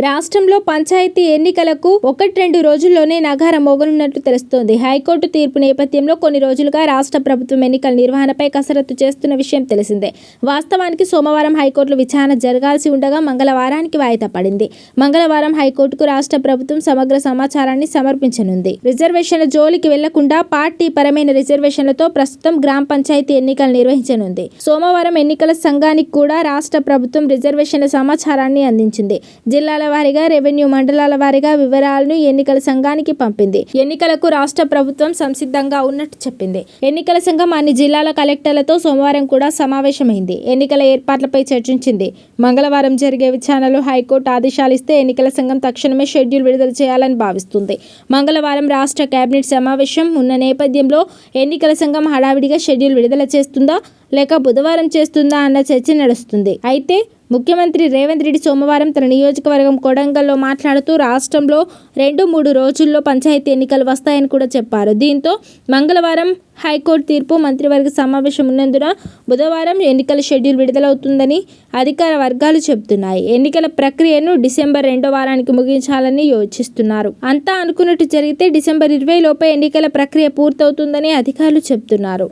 రాష్ట్రంలో పంచాయతీ ఎన్నికలకు ఒకటి రెండు రోజుల్లోనే నగారం మోగనున్నట్లు తెలుస్తోంది. హైకోర్టు తీర్పు నేపథ్యంలో కొన్ని రోజులుగా రాష్ట్ర ప్రభుత్వం ఎన్నికల నిర్వహణపై కసరత్తు చేస్తున్న విషయం తెలిసిందే. వాస్తవానికి సోమవారం హైకోర్టులో విచారణ జరగాల్సి ఉండగా మంగళవారానికి వాయిదా పడింది. మంగళవారం హైకోర్టుకు రాష్ట్ర ప్రభుత్వం సమగ్ర సమాచారాన్ని సమర్పించనుంది. రిజర్వేషన్ల జోలికి వెళ్ళకుండా పార్టీ పరమైన రిజర్వేషన్లతో ప్రస్తుతం గ్రామ పంచాయతీ ఎన్నికలు నిర్వహించనుంది. సోమవారం ఎన్నికల సంఘానికి కూడా రాష్ట్ర ప్రభుత్వం రిజర్వేషన్ల సమాచారాన్ని అందించింది. జిల్లాల వారీగా రెవెన్యూ మండలాల వారీగా వివరాలను ఎన్నికల సంఘానికి పంపింది. ఎన్నికలకు రాష్ట్ర ప్రభుత్వం సంసిద్ధంగా ఉన్నట్టు చెప్పింది. ఎన్నికల సంఘం అన్ని జిల్లాల కలెక్టర్లతో సోమవారం కూడా సమావేశమైంది. ఎన్నికల ఏర్పాట్లపై చర్చించింది. మంగళవారం జరిగే విచారణలో హైకోర్టు ఆదేశాలు ఇస్తే ఎన్నికల సంఘం తక్షణమే షెడ్యూల్ విడుదల చేయాలని భావిస్తుంది. మంగళవారం రాష్ట్ర కేబినెట్ సమావేశం ఉన్న నేపథ్యంలో ఎన్నికల సంఘం హడావిడిగా షెడ్యూల్ విడుదల చేస్తుందా లేక బుధవారం చేస్తుందా అన్న చర్చ నడుస్తుంది. అయితే ముఖ్యమంత్రి రేవంత్ రెడ్డి సోమవారం తన నియోజకవర్గం కొడంగల్లో మాట్లాడుతూ రాష్ట్రంలో రెండు మూడు రోజుల్లో పంచాయతీ ఎన్నికలు వస్తాయని కూడా చెప్పారు. దీంతో మంగళవారం హైకోర్టు తీర్పు మంత్రివర్గ సమావేశం ఉన్నందున బుధవారం ఎన్నికల షెడ్యూల్ విడుదలవుతుందని అధికార వర్గాలు చెబుతున్నాయి. ఎన్నికల ప్రక్రియను డిసెంబర్ రెండో వారానికి ముగించాలని యోచిస్తున్నారు. అంతా అనుకున్నట్టు జరిగితే డిసెంబర్ ఇరవై లోపే ఎన్నికల ప్రక్రియ పూర్తవుతుందని అధికారులు చెబుతున్నారు.